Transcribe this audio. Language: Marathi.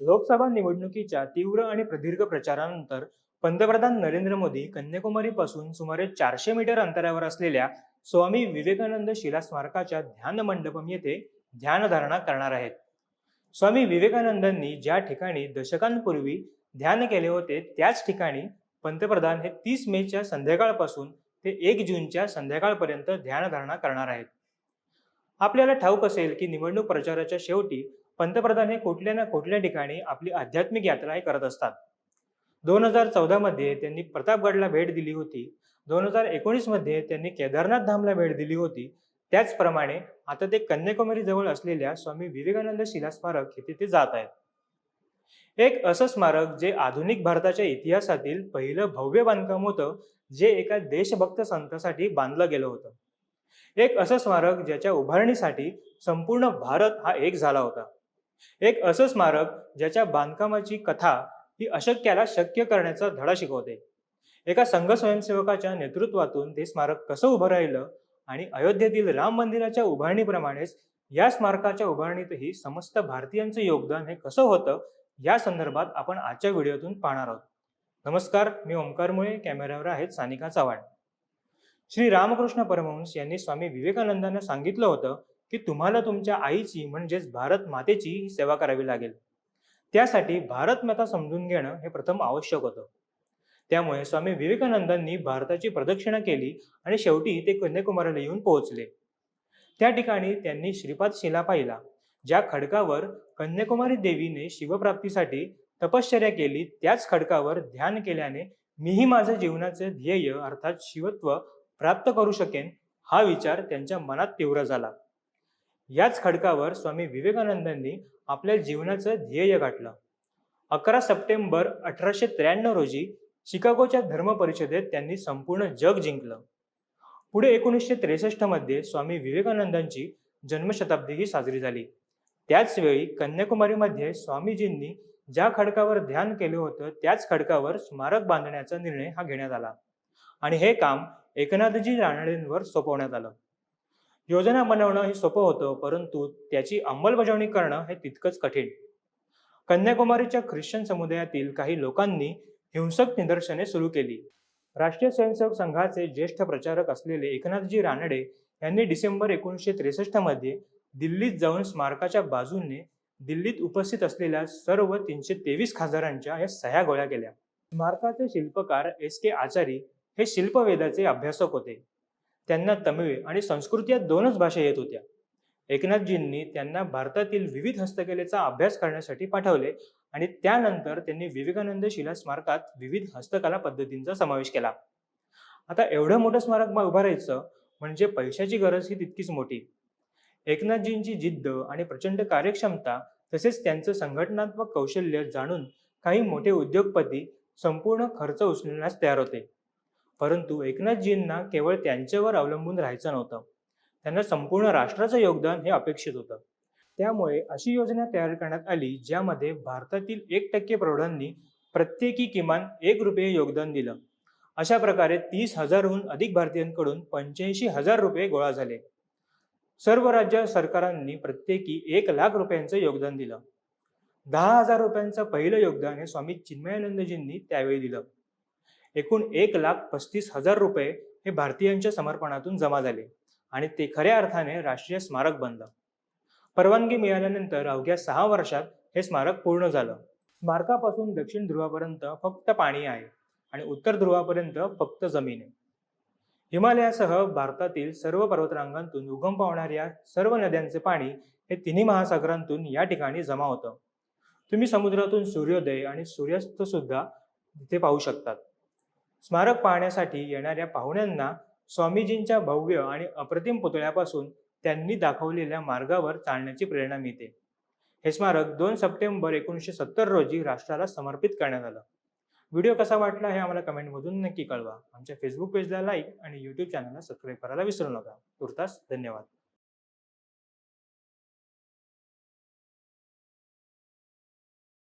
लोकसभा निवडणुकीच्या तीव्र आणि प्रदीर्घ प्रचारानंतर पंतप्रधान नरेंद्र मोदी कन्याकुमारीपासून सुमारे चारशे मीटर अंतरावर असलेल्या स्वामी विवेकानंद शिला स्मारकाच्या ध्यान मंडपम येथे ध्यानधारणा करणार आहेत. स्वामी विवेकानंदांनी ज्या ठिकाणी दशकांपूर्वी ध्यान केले होते त्याच ठिकाणी पंतप्रधान हे तीस मेच्या संध्याकाळपासून ते एक जूनच्या संध्याकाळपर्यंत ध्यानधारणा करणार आहेत. आपल्याला ठाऊक असेल की निवडणूक प्रचाराच्या शेवटी पंतप्रधान हे कुठल्या ना कुठल्या ठिकाणी आपली आध्यात्मिक यात्रा हे करत असतात. दोन हजार चौदामध्ये त्यांनी प्रतापगडला भेट दिली होती. दोन हजार एकोणीसमध्ये त्यांनी केदारनाथ धामला भेट दिली होती. त्याचप्रमाणे आता ते कन्याकुमारी जवळ असलेल्या स्वामी विवेकानंद शिला स्मारक येथे ते जात आहेत. एक असं स्मारक जे आधुनिक भारताच्या इतिहासातील पहिलं भव्य बांधकाम होतं जे एका देशभक्त संतासाठी बांधलं गेलं होतं. एक असं स्मारक ज्याच्या उभारणीसाठी संपूर्ण भारत हा एक झाला होता. एक असं स्मारक ज्याच्या बांधकामाची कथा ही अशक्याला शक्य करण्याचा धडा शिकवते. एका संघ स्वयंसेवकाच्या नेतृत्वातून ते स्मारक कसं उभं राहिलं आणि अयोध्येतील राम मंदिराच्या उभारणीप्रमाणेच या स्मारकाच्या उभारणीतही समस्त भारतीयांचं योगदान हे कसं होतं या संदर्भात आपण आजच्या व्हिडिओतून पाहणार आहोत. नमस्कार मी ओंकार मुळे कॅमेऱ्यावर आहेत सानिका चव्हाण. श्री रामकृष्ण परमहंस यांनी स्वामी विवेकानंदांना सांगितलं होतं की तुम्हाला तुमच्या आईची म्हणजेच भारत मातेची ही सेवा करावी लागेल. त्यासाठी भारत माता समजून घेणं हे प्रथम आवश्यक होतं. त्यामुळे स्वामी विवेकानंदांनी भारताची प्रदक्षिणा केली आणि शेवटी ते कन्याकुमारीला येऊन पोहोचले. त्या ठिकाणी त्यांनी श्रीपाद शिला पाहिला ज्या खडकावर कन्याकुमारी देवीने शिवप्राप्तीसाठी तपश्चर्या केली त्याच खडकावर ध्यान केल्याने मीही माझं जीवनाचे ध्येय अर्थात शिवत्व प्राप्त करू शकेन हा विचार त्यांच्या मनात तीव्र झाला. याच खडकावर स्वामी विवेकानंदांनी आपल्या जीवनाचं ध्येय गाठलं. अकरा सप्टेंबर अठराशे त्र्याण्णव रोजी शिकागोच्या धर्म परिषदेत त्यांनी संपूर्ण जग जिंकलं. पुढे एकोणीसशे त्रेसष्टमध्ये स्वामी विवेकानंदांची जन्मशताब्दीही साजरी झाली. त्याचवेळी कन्याकुमारीमध्ये स्वामीजींनी ज्या खडकावर ध्यान केलं होतं त्याच खडकावर स्मारक बांधण्याचा निर्णय हा घेण्यात आला. आणि हे काम एकनाथजी रानडेंवर सोपवण्यात आलं. योजना बनवणं हे सोपं होतं परंतु त्याची अंमलबजावणी करणं हे तितकंच कठीण. कन्याकुमारीच्या ख्रिश्चन समुदायातील काही लोकांनी हिंसक निदर्शने सुरू केली. राष्ट्रीय स्वयंसेवक संघाचे ज्येष्ठ प्रचारक असलेले एकनाथजी रानडे यांनी डिसेंबर एकोणीसशे त्रेसष्टमध्ये दिल्लीत जाऊन स्मारकाच्या बाजूने दिल्लीत उपस्थित असलेल्या सर्व तीनशे तेवीस खासदारांच्या या सह्या गोळ्या केल्या. स्मारकाचे शिल्पकार एस के आचारी हे शिल्पवेदाचे अभ्यासक होते. त्यांना तमिळ आणि संस्कृत या दोनच भाषा येत होत्या. एकनाथजींनी त्यांना भारतातील विविध हस्तकलेचा अभ्यास करण्यासाठी पाठवले आणि त्यानंतर त्यांनी विवेकानंद शिला स्मारकात विविध हस्तकला पद्धतींचा समावेश केला. आता एवढं मोठं स्मारक उभारायचं म्हणजे पैशाची गरज ही तितकीच मोठी. एकनाथजींची जिद्द आणि प्रचंड कार्यक्षमता तसेच त्यांचं संघटनात्मक कौशल्य जाणून काही मोठे उद्योगपती संपूर्ण खर्च उचलण्यास तयार होते. परंतु एकनाथजींना केवळ त्यांच्यावर अवलंबून राहायचं नव्हतं. त्यांना संपूर्ण राष्ट्राचं योगदान हे अपेक्षित होतं. त्यामुळे अशी योजना तयार करण्यात आली ज्यामध्ये भारतातील एक टक्के प्रौढांनी प्रत्येकी किमान एक रुपये योगदान दिलं. अशा प्रकारे तीस हजारहून अधिक भारतीयांकडून पंच्याऐंशी हजार रुपये गोळा झाले. सर्व राज्य सरकारांनी प्रत्येकी एक लाख रुपयांचं योगदान दिलं. दहा हजार रुपयांचं पहिलं योगदान हे स्वामी चिन्मयानंदजींनी त्यावेळी दिलं. एकूण एक लाख पस्तीस हजार रुपये हे भारतीयांच्या समर्पणातून जमा झाले. आणि ते खऱ्या अर्थाने राष्ट्रीय स्मारक बनलं. परवानगी मिळाल्यानंतर अवघ्या सहा वर्षात हे स्मारक पूर्ण झालं. स्मारकापासून दक्षिण ध्रुवापर्यंत फक्त पाणी आहे आणि उत्तर ध्रुवापर्यंत फक्त जमीन. आहे हिमालयासह भारतातील सर्व पर्वतरांगांतून उगम पावणाऱ्या सर्व नद्यांचे पाणी हे तिन्ही महासागरांतून या ठिकाणी जमा होतं. तुम्ही समुद्रातून सूर्योदय आणि सूर्यास्त सुद्धा तिथे पाहू शकतात. स्मारक पाहण्यासाठी येणाऱ्या पाहुण्यांना स्वामीजींच्या भव्य आणि अप्रतिम पुतळ्यापासून त्यांनी दाखवलेल्या मार्गावर चालण्याची प्रेरणा मिळते. हे स्मारक दोन सप्टेंबर एकोणीसशे सत्तर रोजी राष्ट्राला समर्पित करण्यात आलं. व्हिडिओ कसा वाटला हे आम्हाला कमेंटमधून नक्की कळवा. आमच्या फेसबुक पेजला लाईक आणि यूट्यूब चॅनलला सबस्क्राईब करायला विसरू नका. तुर्तास धन्यवाद.